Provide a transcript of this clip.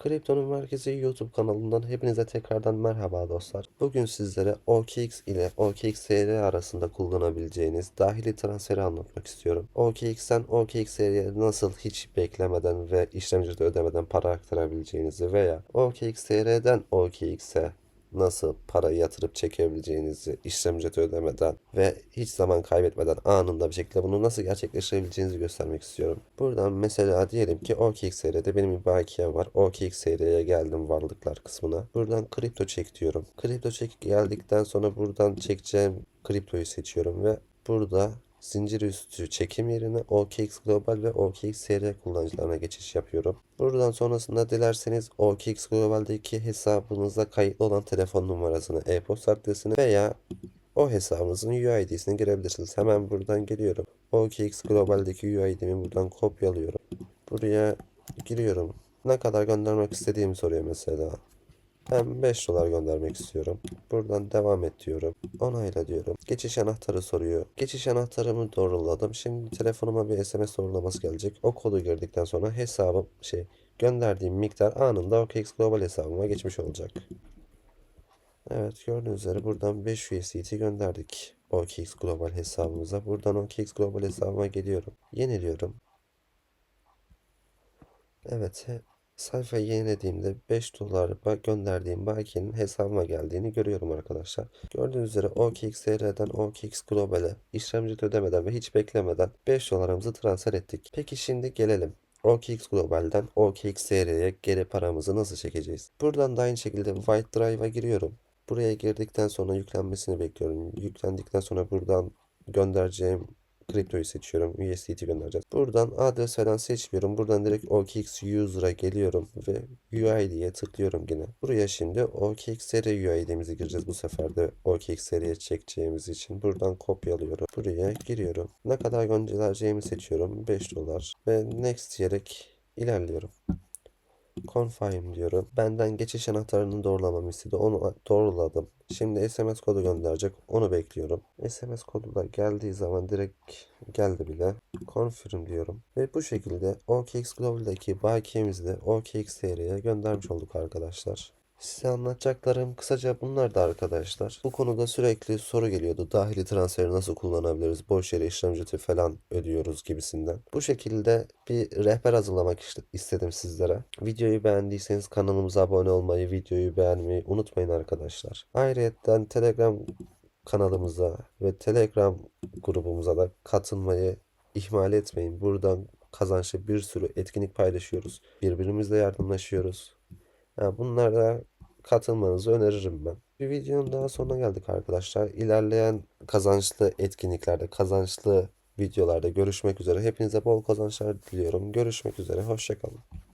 Kriptonun Merkezi YouTube kanalından hepinize tekrardan merhaba dostlar. Bugün sizlere OKX ile OKXR arasında kullanabileceğiniz dahili transferi anlatmak istiyorum. OKX'ten OKXR'ye nasıl hiç beklemeden ve işlemci de ödemeden para aktarabileceğinizi veya OKXR'den OKX'e nasıl para yatırıp çekebileceğinizi işlem ücreti ödemeden ve hiç zaman kaybetmeden anında bir şekilde bunu nasıl gerçekleştirebileceğinizi göstermek istiyorum. Buradan mesela diyelim ki OKXR'de benim bir bakiyem var. OKXR'ye geldim varlıklar kısmına. Buradan kripto çek diyorum. Kripto çek geldikten sonra buradan çekeceğim kriptoyu seçiyorum ve burada zincir üstü çekim yerine OKX Global ve OKX SR kullanıcılarına geçiş yapıyorum. Buradan sonrasında dilerseniz OKX Global'deki hesabınıza kayıtlı olan telefon numarasını, e-posta adresini veya o hesabınızın UID'sini girebilirsiniz. Hemen buradan geliyorum. OKX Global'deki UID'mi buradan kopyalıyorum. Buraya giriyorum. Ne kadar göndermek istediğimi soruyor mesela. Ben 5 dolar göndermek istiyorum. Buradan devam et diyorum. Onayla diyorum. Geçiş anahtarı soruyor. Geçiş anahtarımı doğruladım. Şimdi telefonuma bir SMS doğrulaması gelecek. O kodu girdikten sonra hesabım şey gönderdiğim miktar anında OKX Global hesabıma geçmiş olacak. Evet gördüğünüz üzere buradan 5 USDT gönderdik. OKX Global hesabımıza. Buradan OKX Global hesabıma geliyorum. Yeniliyorum. Evet, sayfayı yenilediğimde 5 dolar gönderdiğim bakiyenin hesabıma geldiğini görüyorum arkadaşlar. Gördüğünüz üzere OKXR'den OKX Global'e işlemci ödemeden ve hiç beklemeden 5 dolarımızı transfer ettik. Peki şimdi gelelim. OKX Global'den OKXR'ye geri paramızı nasıl çekeceğiz? Buradan da aynı şekilde White Drive'a giriyorum. Buraya girdikten sonra yüklenmesini bekliyorum. Yüklendikten sonra buradan göndereceğim kriptoyu seçiyorum. USDT göndereceğiz. Buradan adres falan seçmiyorum. Buradan direkt OKX user'a geliyorum ve UID'ye tıklıyorum yine. Buraya şimdi OKXR UID'mizi gireceğiz bu sefer de OKXR'ye çekeceğimiz için. Buradan kopyalıyorum. Buraya giriyorum. Ne kadar göndereceğimi seçiyorum. 5 dolar. Ve next diyerek ilerliyorum. Confirm diyorum. Benden geçiş anahtarını doğrulamamı istedi. Onu doğruladım. Şimdi SMS kodu gönderecek. Onu bekliyorum. SMS kodu da geldiği zaman direkt geldi bile. Confirm diyorum. Ve bu şekilde OKX Global'daki bakiyemizi de OKX TR'ye göndermiş olduk arkadaşlar. Size anlatacaklarım kısaca bunlar da arkadaşlar. Bu konuda sürekli soru geliyordu. Dahili transferi nasıl kullanabiliriz? Boş yere işlem ücreti falan ödüyoruz gibisinden. Bu şekilde bir rehber hazırlamak ist- istedim sizlere. Videoyu beğendiyseniz kanalımıza abone olmayı, videoyu beğenmeyi unutmayın arkadaşlar. Ayrıca Telegram kanalımıza ve Telegram grubumuza da katılmayı ihmal etmeyin. Buradan kazançlı bir sürü etkinlik paylaşıyoruz. Birbirimizle yardımlaşıyoruz. Ha, bunlara katılmanızı öneririm ben. Bir videonun daha sonuna geldik arkadaşlar. İlerleyen kazançlı etkinliklerde, kazançlı videolarda görüşmek üzere. Hepinize bol kazançlar diliyorum. Görüşmek üzere. Hoşçakalın.